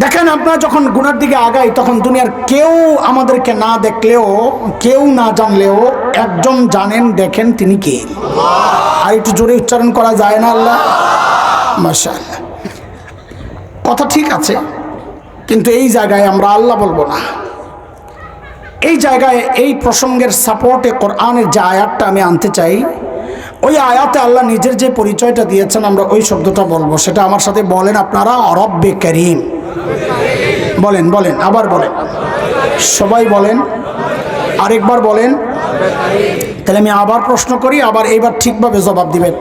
দেখেন আপনারা যখন গুনার দিকে আগাই, তখন দুনিয়ার কেউ আমাদেরকে না দেখলেও, কেউ না জানলেও একজন জানেন, দেখেন তিনি কে। আর একটু জোরে উচ্চারণ করা যায় না আল্লাহ? মাশাআল্লাহ। কথা ঠিক আছে, কিন্তু এই জায়গায় আমরা আল্লাহ বলব না। এই জায়গায় এই প্রসঙ্গের সাপোর্টে কোরআনের যে আয়াতটা আমি আনতে চাই, ওই আয়াতে আল্লাহ নিজের যে পরিচয়টা দিয়েছেন, আমরা ওই শব্দটা বলব। সেটা আমার সাথে বলেন আপনারা অরব্বে করিম। বলেন বলেন, আবার বলেন। সবাই বলেন, আরেকবার বলেন। তাহলে আমি আবার প্রশ্ন করি, আবার এইবার ঠিকভাবে জবাব দিবেন।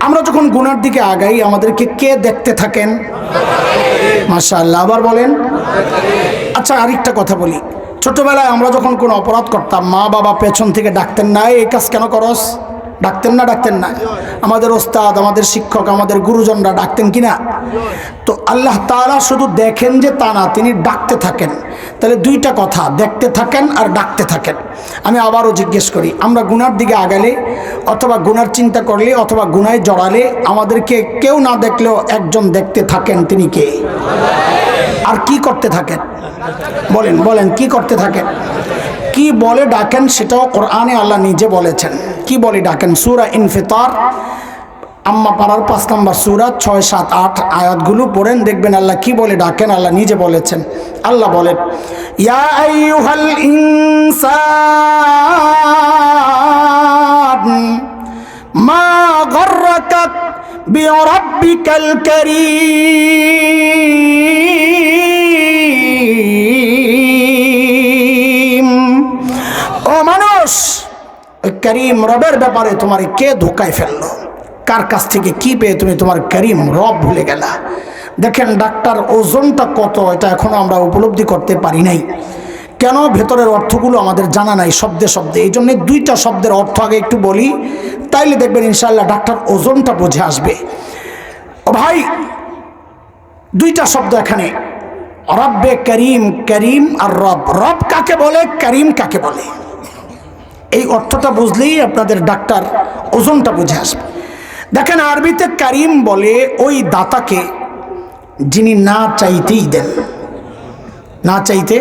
আমরা যখন গুনার দিকে আগাই, আমাদেরকে কে দেখতে থাকেন? মাশাআল্লাহ, আবার বলেন। আচ্ছা আরেকটা কথা বলি। ছোটবেলায় আমরা যখন কোনো অপরাধ করতাম মা বাবা পেছন থেকে ডাকতেন, না, এই কাজ কেন করস? ডাকতেন না ডাকতেন না। আমাদের ওস্তাদ, আমাদের শিক্ষক, আমাদের গুরুজনরা ডাকতেন কি না তো আল্লাহ তাআলা শুধু দেখেন যে তা না, তিনি ডাকতে থাকেন। তাহলে দুইটা কথা, দেখতে থাকেন আর ডাকতে থাকেন। আমি আবারও জিজ্ঞেস করি, আমরা গুনার দিকে আগালে অথবা গুনার চিন্তা করলে অথবা গুনায় জড়ালে আমাদেরকে কেউ না দেখলেও একজন দেখতে থাকেন, তিনি কে? আর কি করতে থাকেন? বলেন বলেন, কি করতে থাকেন? কি বলে ডাকেন সেটাও কোরআনে আল্লাহ নিজে বলেছেন। কি বলে ডাকেন? সুরা ইনফিতার। আম্মা পাড়ার পাঁচ নম্বর সুরা, ছয়, সাত, আট আয়াতগুলো পড়েন, দেখবেন আল্লাহ কি বলে ডাকেন, আল্লাহ নিজে বলেছেন। আল্লাহ বলেন মা গর্রাকা বিরাব্বিকাল কারীম। মানুষ, ওই করিম রবের ব্যাপারে তোমার কে ধোকায় ফেলল? কার কাছ থেকে কি পেয়ে তুমি তোমার করিম রব ভুলে গেলা? দেখেন, ডাক্তার ওজনটা কত, এটা এখনও আমরা উপলব্ধি করতে পারি নাই। কেন ভেতরের অর্থগুলো আমাদের জানা নাই শব্দে শব্দে? এই জন্যে দুইটা শব্দের অর্থ আগে একটু বলি। তাইলে দেখবেন ইনশাল্লাহ ডাক্তার ওজনটা বুঝে আসবে। ভাই, দুইটা শব্দ এখানে। রব্বে করিম করিম আর রব। রব কাকে বলে? করিম কাকে বলে? এই অর্থটা বুঝলেই আপনাদের ডাক্তার ওজনটা বুঝে আসবে। দেখেন আরবিতে কারিম বলে, ওই দাতাকে যিনি না চাইতেই দেন। না চাইতে?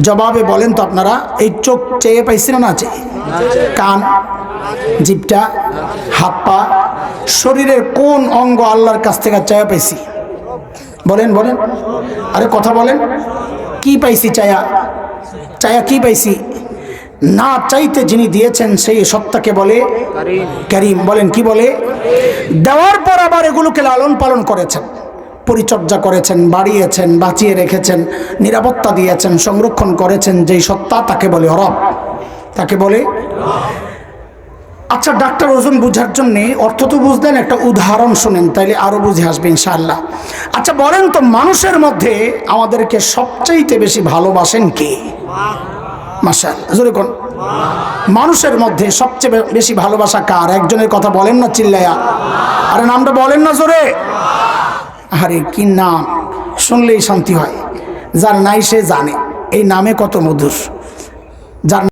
জবাবে বলেন তো আপনারা, এই চোখ চেয়ে পাইছি না না চেয়ে? কান জিপটা হাত পা, শরীরের কোন অঙ্গ আল্লাহর কাছ থেকে চায়া পাইছি? বলেন বলেন। আরে কথা বলেন। কি পাইছি চায়া? চায়া কি পাইছি? না চাইতে যিনি দিয়েছেন সেই সত্তাকে বলে করিম। বলেন কি বলে? দেওয়ার পর আবার এগুলোকে লালন পালন করেছেন পরিচর্যা করেছেন বাড়িয়েছেন বাঁচিয়ে রেখেছেন নিরাপত্তা দিয়েছেন সংরক্ষণ করেছেন যেই সত্তা তাকে বলে অরব তাকে বলে আচ্ছা ডাক্তার ওজন বুঝার জন্য অর্থ তো বুঝলেন একটা উদাহরণ শোনেন তাইলে আরও বুঝে আসবে ইনশাআল্লাহ। আচ্ছা বলেন তো মানুষের মধ্যে আমাদেরকে সবচাইতে বেশি ভালোবাসেন কে? মাসাল কোন? মানুষের মধ্যে সবচেয়ে বেশি ভালোবাসা কার? একজনের কথা বলেন না চিল্লায়া আরে নামটা বলেন না, জোরে। আরে কি নাম? শুনলেই শান্তি হয়। যার নাই সে জানে। এই নামে কত মধুর। যার